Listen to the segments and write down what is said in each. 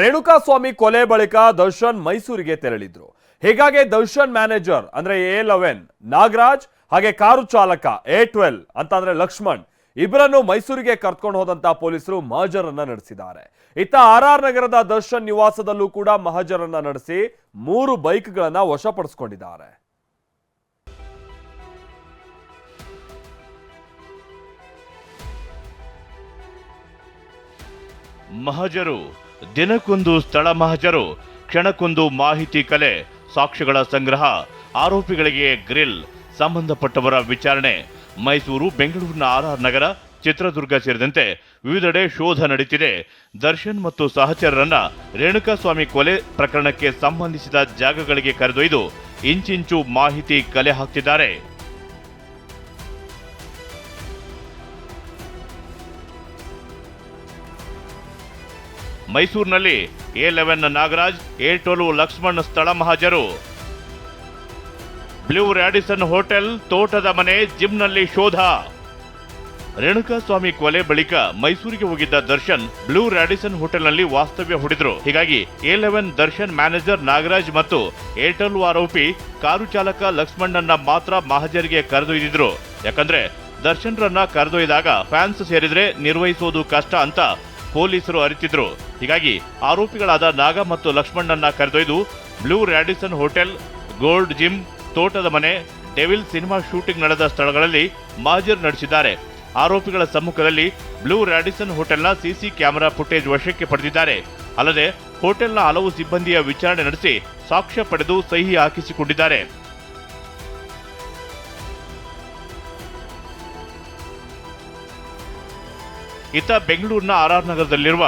ರೇಣುಕಾಸ್ವಾಮಿ ಕೊಲೆ ಬಳಿಕ ದರ್ಶನ್ ಮೈಸೂರಿಗೆ ತೆರಳಿದ್ರು. ಹೀಗಾಗಿ ದರ್ಶನ್ ಮ್ಯಾನೇಜರ್ ಅಂದ್ರೆ ಎ ಲೆವೆನ್, ನಾಗರಾಜ್ ಹಾಗೆ ಕಾರು ಚಾಲಕ ಎ ಟ್ವೆಲ್ ಅಂತ ಅಂದ್ರೆ ಲಕ್ಷ್ಮಣ್ ಇಬ್ಬರನ್ನು ಮೈಸೂರಿಗೆ ಕರ್ಕೊಂಡು ಹೋದಂತ ಪೊಲೀಸರು ಮಹಜರನ್ನ ನಡೆಸಿದ್ದಾರೆ. ಇತ್ತ ಆರ್ ಆರ್ ನಗರದ ದರ್ಶನ್ ನಿವಾಸದಲ್ಲೂ ಕೂಡ ಮಹಜರನ್ನ ನಡೆಸಿ ಮೂರು ಬೈಕ್ಗಳನ್ನ ವಶಪಡಿಸಿಕೊಂಡಿದ್ದಾರೆ. ಮಹಜರು ದಿನಕ್ಕೊಂದು ಸ್ಥಳ ಮಹಜರು, ಕ್ಷಣಕ್ಕೊಂದು ಮಾಹಿತಿ ಕಲೆ, ಸಾಕ್ಷ್ಯಗಳ ಸಂಗ್ರಹ, ಆರೋಪಿಗಳಿಗೆ ಗ್ರಿಲ್ ಸಂಬಂಧಪಟ್ಟವರ ವಿಚಾರಣೆ. ಮೈಸೂರು, ಬೆಂಗಳೂರಿನ ಆರ್ ಆರ್ ನಗರ, ಚಿತ್ರದುರ್ಗ ಸೇರಿದಂತೆ ವಿವಿಧೆಡೆ ಶೋಧ ನಡೆಯುತ್ತಿದೆ ದರ್ಶನ್ ಮತ್ತು ಸಹಚರರನ್ನ ರೇಣುಕಾಸ್ವಾಮಿ ಕೊಲೆ ಪ್ರಕರಣಕ್ಕೆ ಸಂಬಂಧಿಸಿದ ಜಾಗಗಳಿಗೆ ಕರೆದೊಯ್ದು ಇಂಚಿಂಚು ಮಾಹಿತಿ ಕಲೆ ಹಾಕ್ತಿದ್ದಾರೆ. ಮೈಸೂರಿನಲ್ಲಿ A eleven Nagaraj A twelve Lakshman ಸ್ಥಳ ಮಹಾಜರು. ಬ್ಲೂ ರ್ಯಾಡಿಸನ್ ಹೋಟೆಲ್ ತೋಟದ ಮನೆ ಜಿಮ್ನಲ್ಲಿ ಶೋಧ. ರೇಣುಕಾಸ್ವಾಮಿ ಕೊಲೆ ಬಳಿಕ ಮೈಸೂರಿಗೆ ಹೋಗಿದ್ದ ದರ್ಶನ್ ಬ್ಲೂ ರ್ಯಾಡಿಸನ್ ಹೋಟೆಲ್ನಲ್ಲಿ ವಾಸ್ತವ್ಯ ಹೂಡಿದ್ರು. ಹೀಗಾಗಿ A eleven Darshan manager Nagaraj ಮತ್ತು ಏರ್ಟೆಲ್ ಆರೋಪಿ ಕಾರು ಚಾಲಕ ಲಕ್ಷ್ಮಣ್ಣನ್ನ ಮಾತ್ರ ಮಹಜರಿಗೆ ಕರೆದೊಯ್ದಿದ್ರು. ಯಾಕಂದ್ರೆ ದರ್ಶನ್ರನ್ನ ಕರೆದೊಯ್ದಾಗ ಫ್ಯಾನ್ಸ್ ಸೇರಿದ್ರೆ ನಿರ್ವಹಿಸೋದು ಕಷ್ಟ ಅಂತ ಪೊಲೀಸರು ಅರಿತಿದ್ರು. ಹೀಗಾಗಿ ಆರೋಪಿಗಳಾದ ನಾಗ ಮತ್ತು ಲಕ್ಷ್ಮಣ್ಣನ್ನ ಕರೆದೊಯ್ದು blue Radisson hotel, gold gym, ತೋಟದ ಮನೆ, ಡೆವಿಲ್ ಸಿನಿಮಾ ಶೂಟಿಂಗ್ ನಡೆದ ಸ್ಥಳಗಳಲ್ಲಿ ಮಾಜರ್ ನಡೆಸಿದ್ದಾರೆ. ಆರೋಪಿಗಳ ಸಮ್ಮುಖದಲ್ಲಿ ಬ್ಲೂ ರ್ಯಾಡಿಸನ್ ಹೋಟೆಲ್ನ ಸಿಸಿ ಕ್ಯಾಮೆರಾ ಫುಟೇಜ್ ವಶಕ್ಕೆ ಪಡೆದಿದ್ದಾರೆ. ಅಲ್ಲದೆ ಹೋಟೆಲ್ನ ಹಲವು ಸಿಬ್ಬಂದಿಯ ವಿಚಾರಣೆ ನಡೆಸಿ ಸಾಕ್ಷ್ಯ ಪಡೆದು ಸಹಿ ಹಾಕಿಸಿಕೊಂಡಿದ್ದಾರೆ. ಇತ್ತ ಬೆಂಗಳೂರಿನ ಆರ್ ಆರ್ ನಗರದಲ್ಲಿರುವ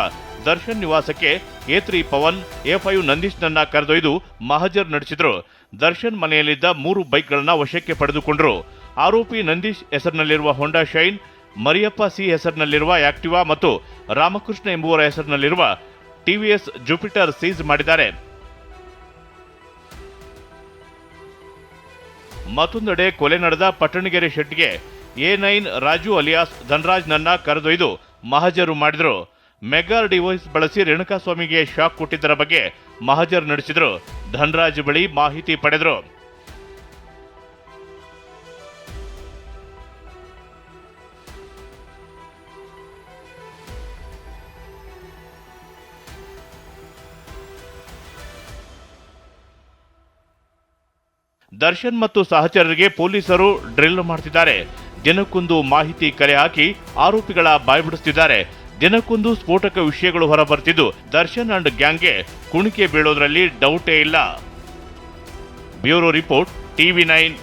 ದರ್ಶನ್ ನಿವಾಸಕ್ಕೆ A three Pavan A five ನಂದೀಶ್ನನ್ನ ಕರೆದೊಯ್ದು ಮಹಜರ್ ನಡೆಸಿದ್ರು. ದರ್ಶನ್ ಮನೆಯಲ್ಲಿದ್ದ ಮೂರು ಬೈಕ್ಗಳನ್ನು ವಶಕ್ಕೆ ಪಡೆದುಕೊಂಡರು. ಆರೋಪಿ ನಂದೀಶ್ ಹೆಸರಿನಲ್ಲಿರುವ ಹೊಂಡಾ ಶೈನ್, ಮರಿಯಪ್ಪ ಸಿ ಹೆಸರಿನಲ್ಲಿರುವ ಆಕ್ಟಿವಾ ಮತ್ತು ರಾಮಕೃಷ್ಣ ಎಂಬುವರ ಹೆಸರಿನಲ್ಲಿರುವ ಟಿವಿಎಸ್ ಜುಪಿಟರ್ ಸೀಜ್ ಮಾಡಿದ್ದಾರೆ. ಮತ್ತೊಂದೆಡೆ ಕೊಲೆ ನಡೆದ ಪಟ್ಟಣಗೆರೆ ಶೆಟ್ಗೆ ಎ ನೈನ್ ರಾಜು ಅಲಿಯಾಸ್ ಧನರಾಜ್ನನ್ನ ಕರೆದೊಯ್ದು ಮಹಜರು ಮಾಡಿದ್ರು. ಮೆಗಾರ್ ಡಿವೈಸ್ ಬಳಸಿ ರೇಣುಕಾಸ್ವಾಮಿಗೆ ಶಾಕ್ ಕೊಟ್ಟಿದ್ದರ ಬಗ್ಗೆ ಮಹಜರ್ ನಡೆಸಿದ್ರು. ಧನರಾಜ್ ಬಳಿ ಮಾಹಿತಿ ಪಡೆದ್ರು. ದರ್ಶನ್ ಮತ್ತು ಸಹಚರರಿಗೆ ಪೊಲೀಸರು ಡ್ರಿಲ್ ಮಾಡ್ತಿದ್ದಾರೆ. ದಿನಕ್ಕೊಂದು ಮಾಹಿತಿ ಕಲೆ ಹಾಕಿ ಆರೋಪಿಗಳ ಬಾಯ್ಬಿಡಿಸ್ತಿದ್ದಾರೆ. ದಿನಕ್ಕೊಂದು ಸ್ಫೋಟಕ ವಿಷಯಗಳು ಹೊರಬರ್ತಿದ್ದು, ದರ್ಶನ್ ಅಂಡ್ ಗ್ಯಾಂಗ್ಗೆ ಕುಣಿಕೆ ಬೀಳೋದ್ರಲ್ಲಿ ಡೌಟೇ ಇಲ್ಲ. Bureau report, TV nine.